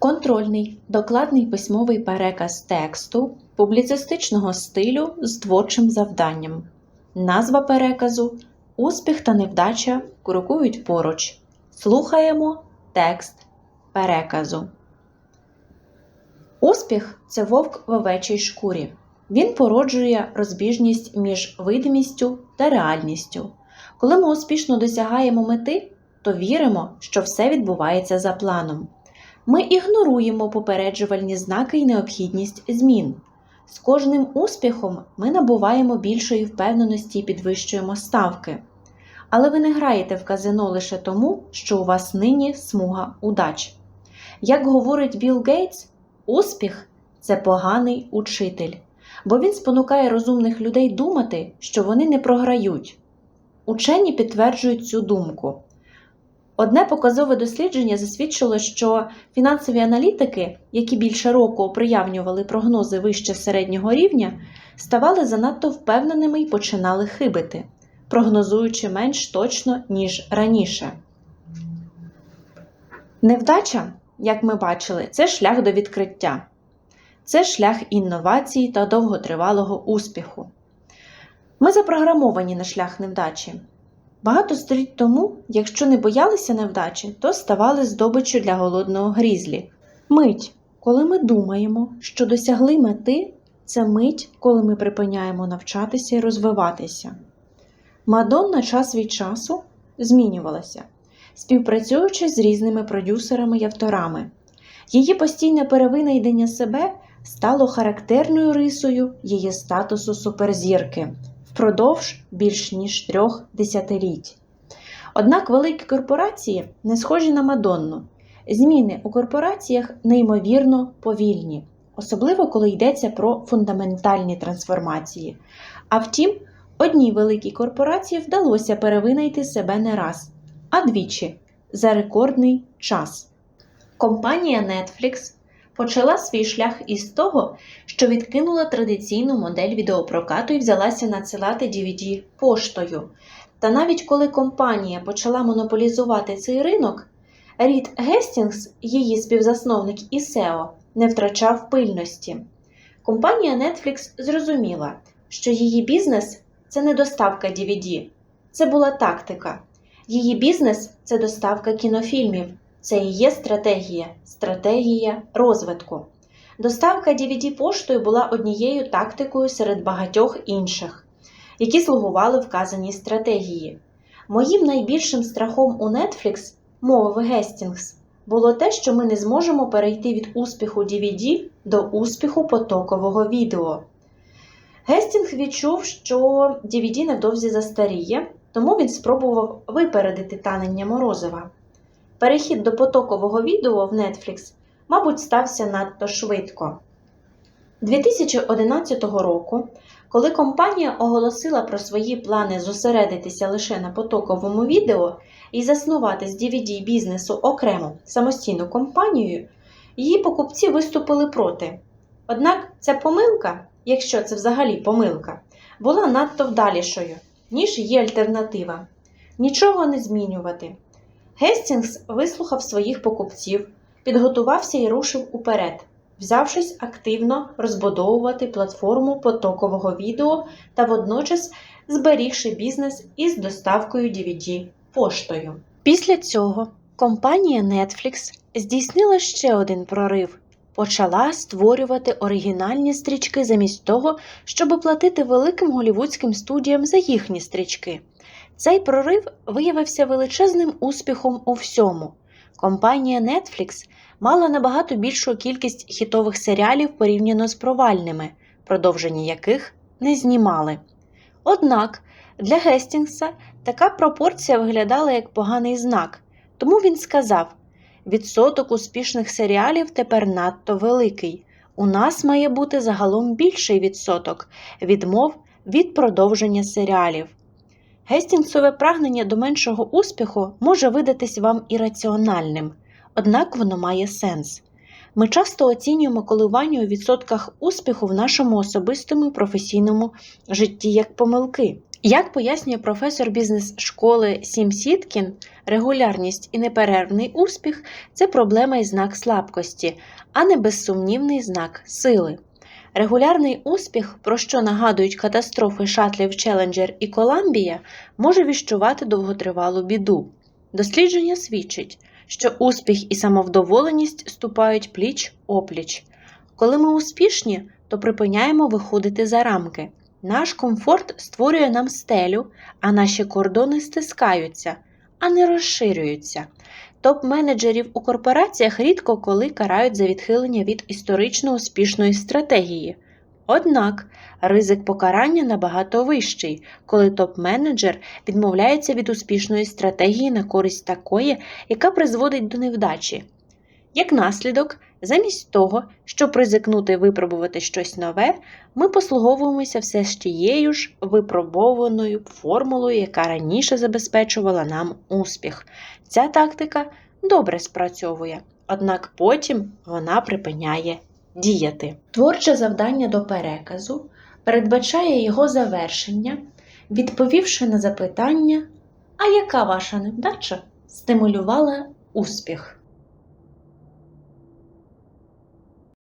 Контрольний докладний письмовий переказ тексту публіцистичного стилю з творчим завданням. Назва переказу Успіх та невдача крокують поруч. Слухаємо текст переказу. Успіх це вовк в овечій шкурі. Він породжує розбіжність між видимістю та реальністю. Коли ми успішно досягаємо мети, то віримо, що все відбувається за планом. Ми ігноруємо попереджувальні знаки і необхідність змін. З кожним успіхом ми набуваємо більшої впевненості і підвищуємо ставки. Але ви не граєте в казино лише тому, що у вас нині смуга удач. Як говорить Білл Гейтс, успіх це поганий учитель, бо він спонукає розумних людей думати, що вони не програють. Учені підтверджують цю думку. Одне показове дослідження засвідчило, що фінансові аналітики, які більше року оприявнювали прогнози вище середнього рівня, ставали занадто впевненими і починали хибити, прогнозуючи менш точно, ніж раніше. Невдача, як ми бачили, це шлях до відкриття, це шлях інновацій та довготривалого успіху. Ми запрограмовані на шлях невдачі. Багато століть тому, якщо не боялися невдачі, то ставали здобиччю для голодного грізлі. Мить, коли ми думаємо, що досягли мети, це мить, коли ми припиняємо навчатися і розвиватися. Мадонна час від часу змінювалася, співпрацюючи з різними продюсерами і авторами. Її постійне перевинайдення себе стало характерною рисою її статусу суперзірки впродовж більш ніж трьох десятиліть. Однак великі корпорації не схожі на Мадонну. Зміни у корпораціях неймовірно повільні, особливо коли йдеться про фундаментальні трансформації. А втім, одній великій корпорації вдалося перевинайти себе не раз, а двічі за рекордний час. Компанія Netflix почала свій шлях із того, що відкинула традиційну модель відеопрокату і взялася надсилати DVD поштою. Та навіть коли компанія почала монополізувати цей ринок, Рід Гестінгс, її співзасновник і SEO, не втрачав пильності. Компанія Netflix зрозуміла, що її бізнес це не доставка DVD, це була тактика. Її бізнес це доставка кінофільмів, це і є стратегія, стратегія розвитку. Доставка DVD поштою була однією тактикою серед багатьох інших, які слугували вказаній стратегії. Моїм найбільшим страхом у Netflix, мовив Гестінгс, було те, що ми не зможемо перейти від успіху DVD до успіху потокового відео. Гестінг відчув, що DVD невдовзі застаріє, тому він спробував випередити танення морозива. Перехід до потокового відео в Netflix, мабуть, стався надто швидко. 2011 року, коли компанія оголосила про свої плани зосередитися лише на потоковому відео і заснувати з DVD бізнесу окрему самостійну компанію, її покупці виступили проти. Однак ця помилка, якщо це взагалі помилка, була надто вдалішою, ніж її альтернатива. Нічого не змінювати. Гестінгс вислухав своїх покупців, підготувався і рушив уперед, взявшись активно розбудовувати платформу потокового відео та водночас зберігши бізнес із доставкою DVD поштою. Після цього компанія Netflix здійснила ще один прорив. Почала створювати оригінальні стрічки замість того, щоб платити великим голівудським студіям за їхні стрічки. Цей прорив виявився величезним успіхом у всьому. Компанія Netflix мала набагато більшу кількість хітових серіалів порівняно з провальними, продовження яких не знімали. Однак для Гестінгса така пропорція виглядала як поганий знак, тому він сказав: відсоток успішних серіалів тепер надто великий. У нас має бути загалом більший відсоток відмов від продовження серіалів. Гестінгсове прагнення до меншого успіху може видатись вам ірраціональним, однак воно має сенс. Ми часто оцінюємо коливання у відсотках успіху в нашому особистому і професійному житті як помилки, Як пояснює професор бізнес-школи Сім Сіткін, регулярність і неперервний успіх це проблема і знак слабкості, а не безсумнівний знак сили. Регулярний успіх, про що нагадують катастрофи шатлів Челенджер і Коламбія, може віщувати довготривалу біду. Дослідження свідчить, що успіх і самовдоволеність ступають пліч опліч. Коли ми успішні, то припиняємо виходити за рамки. Наш комфорт створює нам стелю, а наші кордони стискаються, а не розширюються. Топ-менеджерів у корпораціях рідко коли карають за відхилення від історично успішної стратегії. Однак ризик покарання набагато вищий, коли топ-менеджер відмовляється від успішної стратегії на користь такої, яка призводить до невдачі. Як наслідок, замість того, щоб ризикнути випробувати щось нове, ми послуговуємося все ж тією ж випробованою формулою, яка раніше забезпечувала нам успіх. Ця тактика добре спрацьовує, однак потім вона припиняє діяти. Творче завдання до переказу передбачає його завершення, відповівши на запитання, а яка ваша невдача стимулювала успіх?